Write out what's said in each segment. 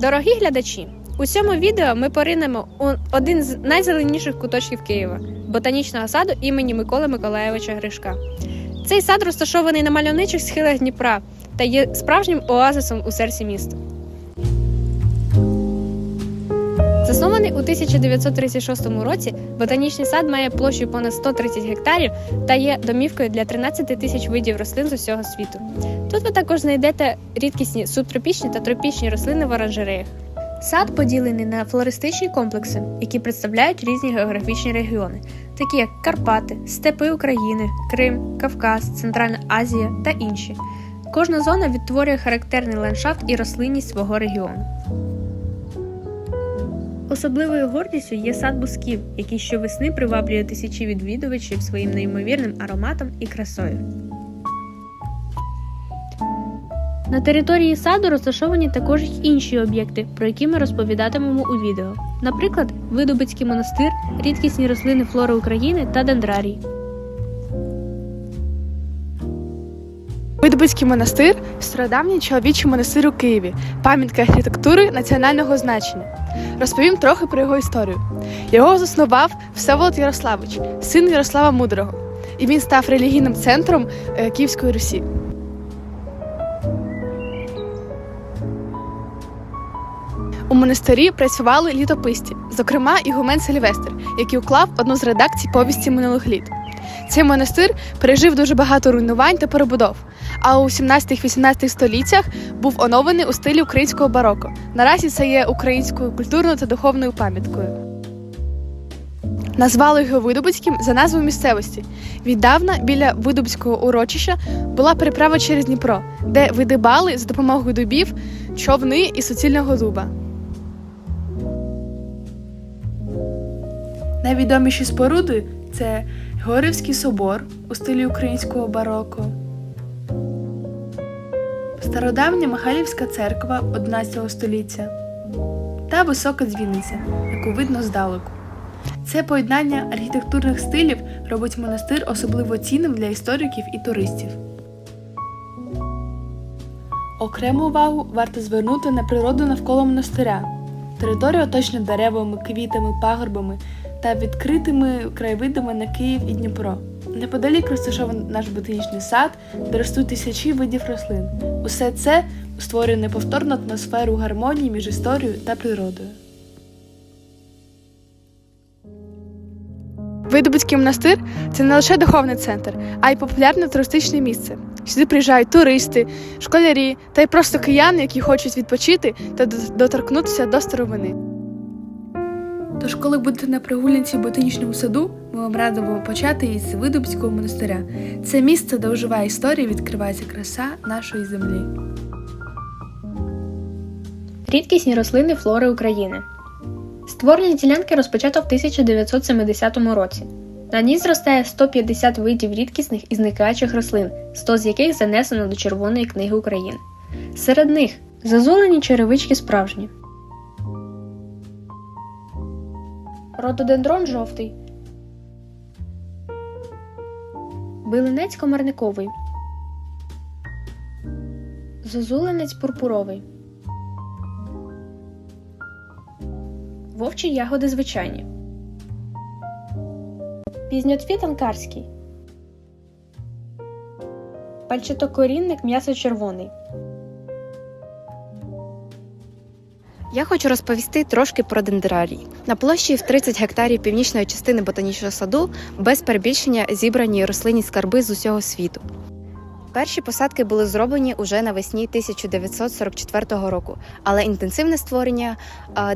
Дорогі глядачі, у цьому відео ми поринемо у один з найзеленіших куточків Києва ботанічного саду імені Миколи Миколаєвича Гришка. Цей сад розташований на мальовничих схилах Дніпра та є справжнім оазисом у серці міста. Заснований у 1936 році, ботанічний сад має площу понад 130 гектарів та є домівкою для 13 тисяч видів рослин з усього світу. Тут ви також знайдете рідкісні субтропічні та тропічні рослини в оранжереях. Сад поділений на флористичні комплекси, які представляють різні географічні регіони, такі як Карпати, Степи України, Крим, Кавказ, Центральна Азія та інші. Кожна зона відтворює характерний ландшафт і рослинність свого регіону. Особливою гордістю є сад бусків, який щовесни приваблює тисячі відвідувачів своїм неймовірним ароматом і красою. На території саду розташовані також інші об'єкти, про які ми розповідатимемо у відео. Наприклад, Видубицький монастир, рідкісні рослини флори України та дендрарій. Видобицький монастир стародавній чоловічий монастир у Києві, пам'ятка архітектури національного значення. Розповім трохи про його історію. Його заснував Всеволод Ярославич, син Ярослава Мудрого, і він став релігійним центром е, Київської Русі. У монастирі працювали літописці, зокрема Ігумен Сильвестр, який уклав одну з редакцій повісті минулих літ. Цей монастир пережив дуже багато руйнувань та перебудов, а у 17-18 століттях був оновлений у стилі українського бароко. Наразі це є українською культурною та духовною пам'яткою. Назвали його Видобицьким за назвою місцевості. Віддавна біля Видобського урочища була переправа через Дніпро, де видибали за допомогою дубів човни і суцільного дуба. Найвідоміші споруди це Горівський собор у стилі українського бароко, стародавня Михайлівська церква 11 століття та висока дзвіниця, яку видно здалеку. Це поєднання архітектурних стилів робить монастир особливо цінним для істориків і туристів. Окрему увагу варто звернути на природу навколо монастиря. Територія оточена деревами, квітами, пагорбами та відкритими краєвидами на Київ і Дніпро. Неподалік розташований наш ботанічний сад, де ростуть тисячі видів рослин. Усе це створює неповторну атмосферу гармонії між історією та природою. Видобицький монастир це не лише духовний центр, а й популярне туристичне місце. Сюди приїжджають туристи, школярі та й просто кияни, які хочуть відпочити та доторкнутися до старовини. Тож, коли будете на прогулянці в ботанічному саду, ми вам радимо почати із Видубського монастиря. Це місце, де оживає історія, відкривається краса нашої землі. Рідкісні рослини флори України. Створення ділянки розпочато в 1970 році. На ній зростає 150 видів рідкісних і зникаючих рослин, 100 з яких занесено до Червоної книги України. Серед них зазулені черевички справжні. Рододендрон жовтий. Билинець комарниковий. Зозуленець пурпуровий. Вовчі ягоди звичайні. Пізньоцвіт анкарський. Пальчатокорінник м'ясо червоний. Я хочу розповісти трошки про дендрарій. На площі в 30 гектарів північної частини ботанічного саду без перебільшення зібрані рослинні скарби з усього світу. Перші посадки були зроблені уже навесні 1944 року, але інтенсивне створення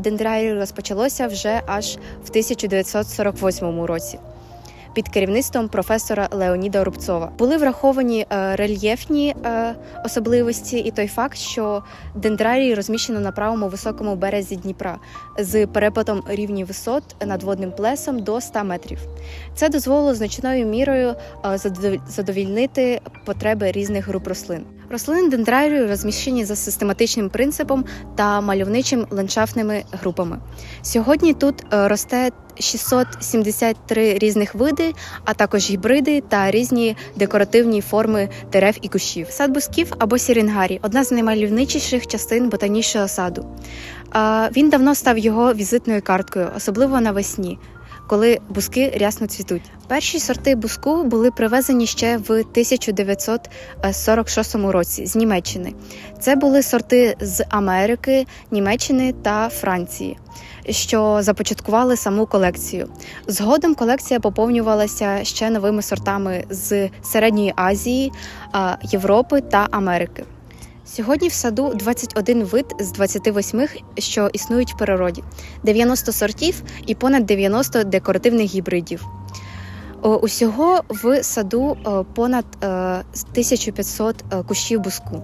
дендрарію розпочалося вже аж в 1948 році. Під керівництвом професора Леоніда Рубцова були враховані е, рельєфні е, особливості і той факт, що дендрарій розміщено на правому високому березі Дніпра з перепадом рівні висот над водним плесом до 100 метрів. Це дозволило значною мірою е, задовільнити потреби різних груп рослин. Рослини дендрарію розміщені за систематичним принципом та мальовничим ландшафтними групами. Сьогодні тут е, росте 673 різних види, а також гібриди та різні декоративні форми дерев і кущів. Сад бусків або сірінгарі одна з наймальовничіших частин ботанічного саду. Він давно став його візитною карткою, особливо навесні. Коли бузки рясно цвітуть. Перші сорти буску були привезені ще в 1946 році з Німеччини. Це були сорти з Америки, Німеччини та Франції, що започаткували саму колекцію. Згодом колекція поповнювалася ще новими сортами з Середньої Азії, Європи та Америки. Сьогодні в саду 21 вид з 28, що існують в природі, 90 сортів і понад 90 декоративних гібридів. Усього в саду е, понад е, 1500 е, кущів буску.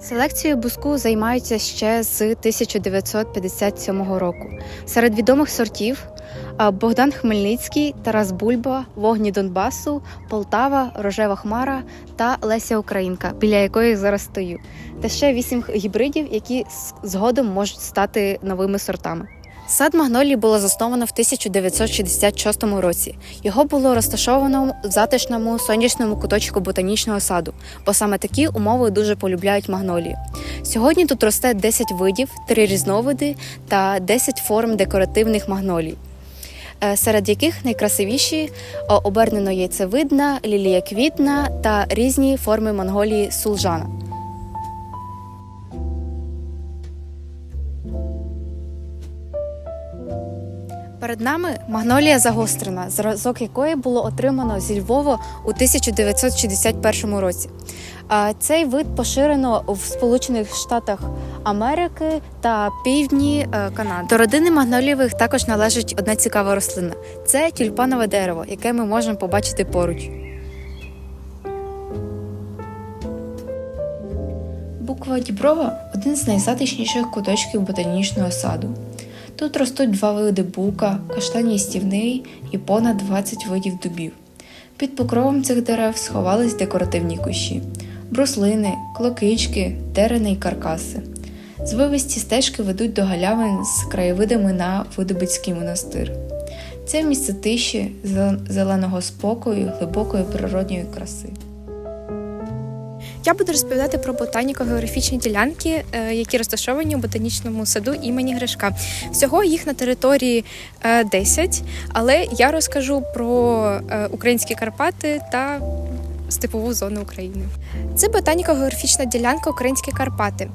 Селекцією буску займаються ще з 1957 року. Серед відомих сортів е, Богдан Хмельницький, Тарас Бульба, Вогні Донбасу, Полтава, Рожева Хмара та Леся Українка, біля якої зараз стою, та ще вісім гібридів, які згодом можуть стати новими сортами. Сад Магнолії було засновано в 1966 році. Його було розташовано в затишному сонячному куточку ботанічного саду, бо саме такі умови дуже полюбляють магнолії. Сьогодні тут росте 10 видів, 3 різновиди та 10 форм декоративних магнолій. Е, Серед яких найкрасивіші обернено яйцевидна, лілія квітна та різні форми монголії сулжана. Перед нами магнолія загострена, зразок якої було отримано зі Львова у 1961 році. Цей вид поширено в Сполучених Штатах Америки та півдні е, Канади. До родини магнолієвих також належить одна цікава рослина це тюльпанове дерево, яке ми можемо побачити поруч. Буква Діброва один з найзатишніших куточків ботанічного саду. Тут ростуть два види бука, каштан їстівний і понад 20 видів дубів. Під покровом цих дерев сховались декоративні кущі, бруслини, клокички, терени й каркаси. Звивисті стежки ведуть до галявин з краєвидами на Видобицький монастир. Це місце тиші, зеленого спокою, глибокої природньої краси. Я буду розповідати про ботаніко-географічні ділянки, е, які розташовані у ботанічному саду імені Гришка. Всього їх на території е, 10, але я розкажу про е, українські Карпати та степову зону України. Це ботаніко-географічна ділянка Українські Карпати.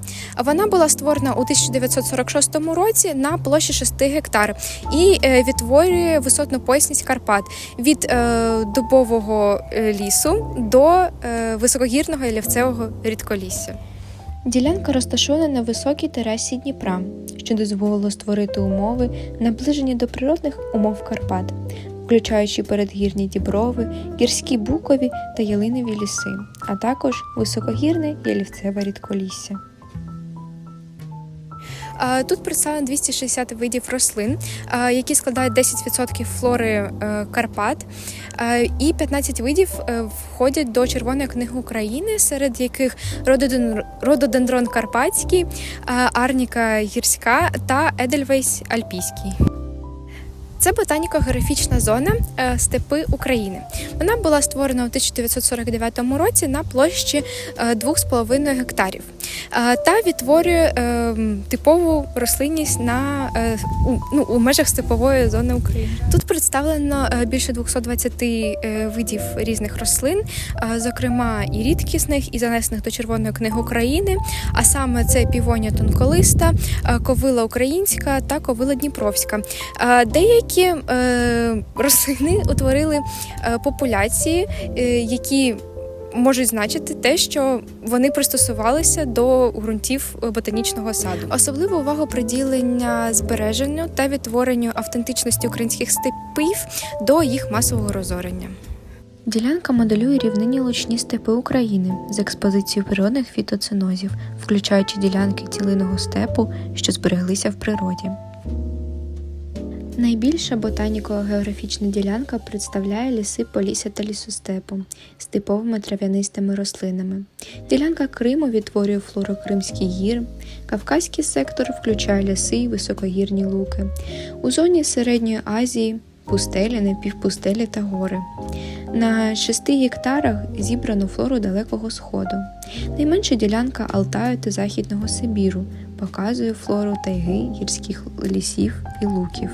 Вона була створена у 1946 році на площі 6 гектар і е, відтворює висотну поясність Карпат від е, дубового е, лісу до високогірного і лівцевого рідколісся. Ділянка розташована на високій терасі Дніпра, що дозволило створити умови, наближені до природних умов Карпат, включаючи передгірні діброви, гірські букові та ялинові ліси, а також високогірне ялівцеве рідколісся. Тут представлено 260 видів рослин, які складають 10% флори е, Карпат, і 15 видів е, входять до Червоної книги України, серед яких рододендрон карпатський, арніка гірська та Едельвейс альпійський. Це ботаніко-географічна зона е, степи України. Вона була створена у 1949 році на площі е, 2,5 гектарів е, та відтворює е, типову рослинність на е, ну, у межах степової зони України. Тут представлено е, більше 220 е, видів різних рослин, зокрема і рідкісних, і занесених до Червоної книги України. А саме це півонія тонколиста, ковила українська та ковила дніпровська. Деякі рослини утворили популяції, які можуть значити те, що вони пристосувалися до ґрунтів е, ботанічного саду. Особливу увагу приділення збереженню та відтворенню автентичності українських степів до їх масового розорення. Ділянка моделює рівнині лучні степи України з експозицією природних фітоценозів, включаючи ділянки цілиного степу, що збереглися в природі. Найбільша ботаніко-географічна ділянка представляє ліси Полісся та лісостепу з типовими трав'янистими рослинами. Ділянка Криму відтворює флору гір, Кавказький сектор включає ліси і високогірні луки. У зоні Середньої Азії пустелі, напівпустелі та гори. На 6 гектарах зібрано флору Далекого Сходу. Найменша ділянка Алтаю та Західного Сибіру показує флору тайги, гірських лісів і луків.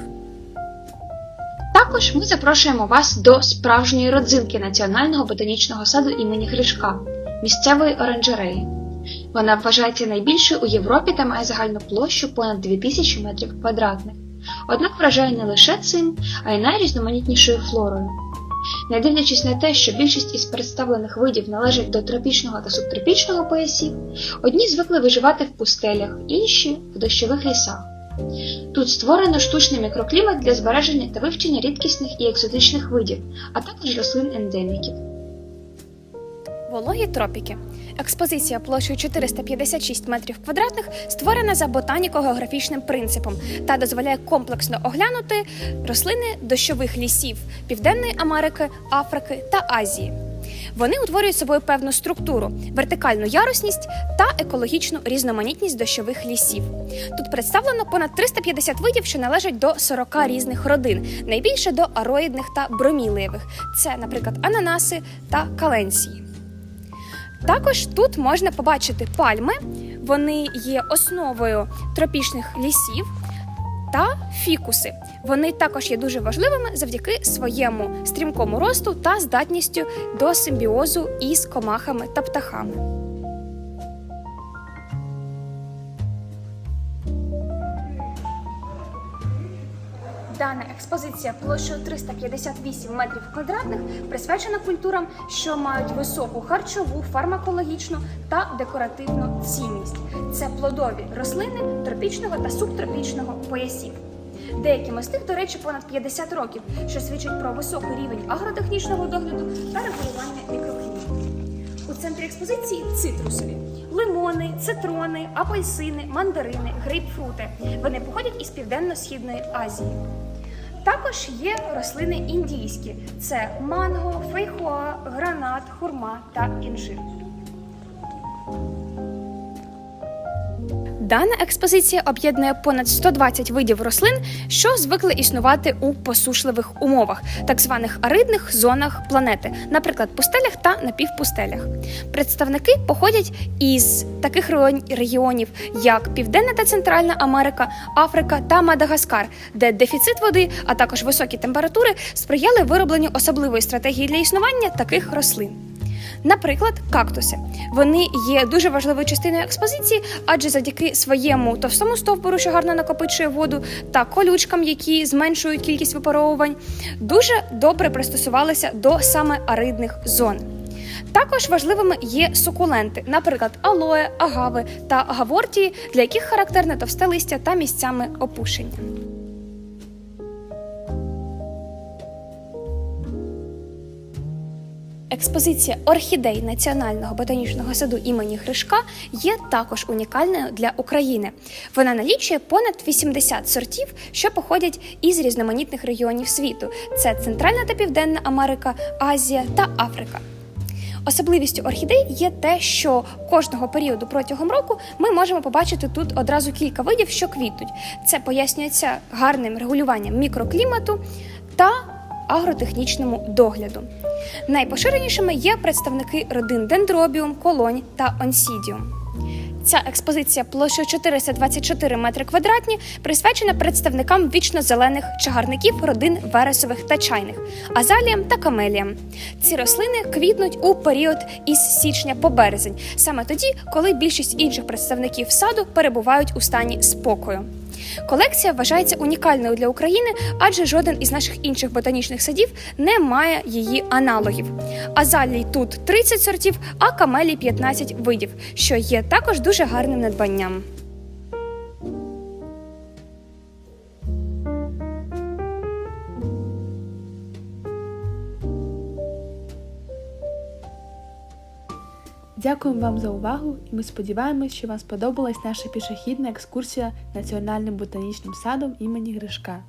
Також ми запрошуємо вас до справжньої родзинки Національного ботанічного саду імені Гришка місцевої оранжереї. Вона вважається найбільшою у Європі та має загальну площу понад 2000 метрів квадратних. Однак вражає не лише цим, а й найрізноманітнішою флорою. Не дивлячись на те, що більшість із представлених видів належать до тропічного та субтропічного поясів, одні звикли виживати в пустелях, інші в дощових лісах. Тут створено штучний мікроклімат для збереження та вивчення рідкісних і екзотичних видів, а також рослин ендеміків. Вологі тропіки. Експозиція площею 456 метрів квадратних створена за ботаніко-географічним принципом та дозволяє комплексно оглянути рослини дощових лісів Південної Америки, Африки та Азії. Вони утворюють собою певну структуру, вертикальну ярусність та екологічну різноманітність дощових лісів. Тут представлено понад 350 видів, що належать до 40 різних родин, найбільше до ароїдних та броміливих. Це, наприклад, ананаси та каленсії. Також тут можна побачити пальми, вони є основою тропічних лісів та фікуси. Вони також є дуже важливими завдяки своєму стрімкому росту та здатністю до симбіозу із комахами та птахами. Дана експозиція площею 358 метрів квадратних присвячена культурам, що мають високу харчову, фармакологічну та декоративну цінність. Це плодові рослини тропічного та субтропічного поясів. Деякими з них, до речі, понад 50 років, що свідчить про високий рівень агротехнічного догляду та регулювання мікроклімату. У центрі експозиції цитрусові лимони, цитрони, апельсини, мандарини, грейпфрути. Вони походять із південно-східної Азії. Також є рослини індійські: це манго, фейхоа, гранат, хурма та інжир. Дана експозиція об'єднує понад 120 видів рослин, що звикли існувати у посушливих умовах, так званих аридних зонах планети, наприклад, пустелях та напівпустелях. Представники походять із таких регіон- регіонів, як Південна та Центральна Америка, Африка та Мадагаскар, де дефіцит води, а також високі температури сприяли виробленню особливої стратегії для існування таких рослин. Наприклад, кактуси. Вони є дуже важливою частиною експозиції, адже завдяки своєму товстому стовбуру, що гарно накопичує воду, та колючкам, які зменшують кількість випаровувань, дуже добре пристосувалися до саме аридних зон. Також важливими є сукуленти, наприклад, алоє, агави та агавортії, для яких характерне товсте листя та місцями опушення. Експозиція орхідей Національного ботанічного саду імені Гришка є також унікальною для України. Вона налічує понад 80 сортів, що походять із різноманітних регіонів світу: це Центральна та Південна Америка, Азія та Африка. Особливістю орхідей є те, що кожного періоду протягом року ми можемо побачити тут одразу кілька видів, що квітнуть. Це пояснюється гарним регулюванням мікроклімату та агротехнічному догляду. Найпоширенішими є представники родин дендробіум, колонь та онсідіум. Ця експозиція площею 424 метри квадратні присвячена представникам вічно-зелених чагарників родин вересових та чайних, азаліям та камеліям. Ці рослини квітнуть у період із січня по березень, саме тоді, коли більшість інших представників саду перебувають у стані спокою. Колекція вважається унікальною для України, адже жоден із наших інших ботанічних садів не має її аналогів. Азалій тут 30 сортів, а камелій 15 видів, що є також дуже гарним надбанням. Дякуємо вам за увагу, і ми сподіваємось, що вам сподобалась наша пішохідна екскурсія Національним ботанічним садом імені Гришка.